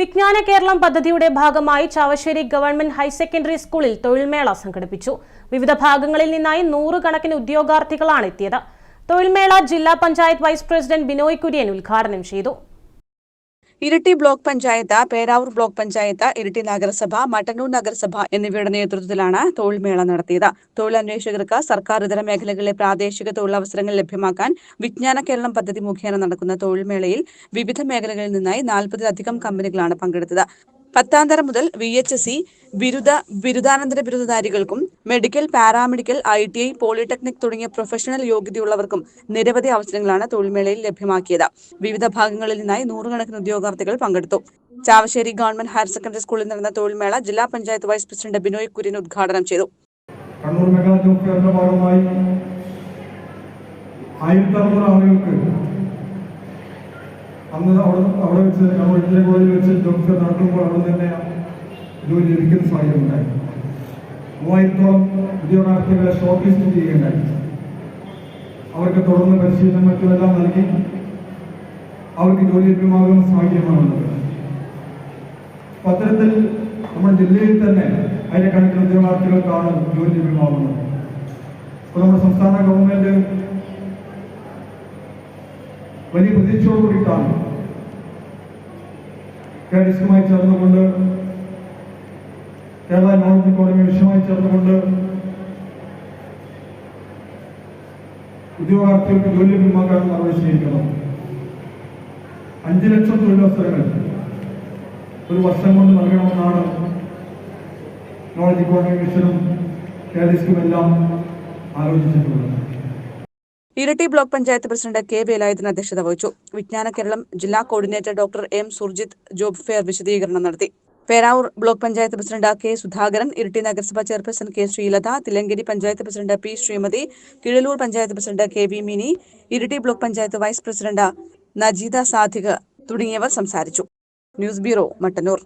വിജ്ഞാന കേരളം പദ്ധതിയുടെ ഭാഗമായി ചാവശ്ശേരി ഗവൺമെന്റ് ഹയർ സെക്കൻഡറി സ്കൂളിൽ തൊഴിൽമേള സംഘടിപ്പിച്ചു. വിവിധ ഭാഗങ്ങളിൽ നിന്നായി നൂറുകണക്കിന് ഉദ്യോഗാർത്ഥികളാണ് എത്തിയത്. തൊഴിൽമേള ജില്ലാ പഞ്ചായത്ത് വൈസ് പ്രസിഡന്റ് ബിനോയ് കുര്യൻ ഉദ്ഘാടനം ചെയ്തു. ഇരിട്ടി ബ്ലോക്ക് പഞ്ചായത്ത് പേരാവൂർ ബ്ലോക്ക് പഞ്ചായത്ത് ഇരിട്ടി നഗരസഭ മട്ടന്നൂർ നഗരസഭ എന്നിവയുടെ നേതൃത്വത്തിലാണ് തൊഴിൽമേള നടത്തിയത്. തൊഴിലന്വേഷകർക്ക് സർക്കാർ ഇതര മേഖലകളിലെ പ്രാദേശിക തൊഴിലവസരങ്ങൾ ലഭ്യമാക്കാൻ വിജ്ഞാന കേരളം പദ്ധതി മുഖേന നടക്കുന്ന തൊഴിൽമേളയിൽ വിവിധ മേഖലകളിൽ നിന്നായി നാൽപ്പതിലധികം കമ്പനികളാണ് പങ്കെടുത്തത്. പത്താം തരം മുതൽ വി എച്ച് എസ് സി ബിരുദ ബിരുദാനന്തര ബിരുദധാരികൾക്കും medical paramedical I T I polytechnic തുടങ്ങിയ പ്രൊഫഷണൽ യോഗ്യതയുള്ളവർക്കും നിരവധി അവസരങ്ങളാണ് തൊഴിൽമേളയിൽ ലഭ്യമാക്കിയത്. വിവിധ ഭാഗങ്ങളിൽ നിന്നായി നൂറുകണക്കിന് ഉദ്യോഗാർത്ഥികൾ പങ്കെടുത്തു. ചാവശ്ശേരി ഗവൺമെന്റ് ഹയർ സെക്കൻഡറി സ്കൂളിൽ നടന്ന തൊഴിൽമേള ജില്ലാ പഞ്ചായത്ത് വൈസ് പ്രസിഡന്റ് ബിനോയ് കുര്യൻ ഉദ്ഘാടനം ചെയ്തു. കണ്ണൂർ മെഗാ ജോബ് അന്ന് അവിടെ അവിടെ വെച്ച് ഞാൻ വീട്ടിലെ കോളേജിൽ വെച്ച് ഡോക്ടറെ ഫെയർ നടക്കുമ്പോൾ അവിടെ തന്നെ ജോലി ലഭിക്കുന്ന സാഹചര്യം ഉണ്ടായി. മൂവായിരത്തോളം ഉദ്യോഗാർത്ഥികളെ ഷോർട്ട് ലിസ്റ്റ് ചെയ്യുകയുണ്ടായി. അവർക്ക് തുടർന്ന് പരിശീലനം മറ്റുമെല്ലാം നൽകി അവർക്ക് ജോലി ലഭ്യമാകുന്ന സാഹചര്യമാണുള്ളത്. അപ്പൊ അത്തരത്തിൽ നമ്മുടെ ജില്ലയിൽ തന്നെ ആയിരക്കണക്കിന് ഉദ്യോഗാർത്ഥികൾക്കാണ് ജോലി ലഭ്യമാകുന്നത്. ഇപ്പൊ നമ്മുടെ സംസ്ഥാന ഗവൺമെന്റ് വലിയ പ്രതീക്ഷയോട് കൂടിയിട്ടാണ് കേരളീസുമായി ചേർന്നുകൊണ്ട് കേരള നോളജ് ഇക്കോണമി വിഷയമായി ചേർന്നുകൊണ്ട് ഉദ്യോഗാർത്ഥികൾക്ക് ജോലി ലഭ്യമാക്കാൻ സ്വീകരിക്കണം അഞ്ച് ലക്ഷം തൊഴിലവസരങ്ങൾ ഒരു വർഷം കൊണ്ട് നൽകണമെന്നാണ് നോളജ് ഇക്കോണമി മിഷനും കേരളീസുമെല്ലാം ആലോചിച്ചിട്ടുള്ളത്. Iritty block panchayat president K Velayudhan അധ്യക്ഷത വഹിച്ചു. വിജ്ഞാന കേരളം ജില്ലാ coordinator doctor M Surjith job fair വിശദീകരണം നടത്തി. Peravoor block panchayat president K Sudhakaran Iritty നഗരസഭാ chairperson K Sreelatha Thillankeri panchayat president P Sreemathi Keezhallur panchayat president K V Mini Iritty block panchayat vice president Najeeda Sadiq തുടങ്ങിയവർ സംസാരിച്ചു. News bureau Mattannur.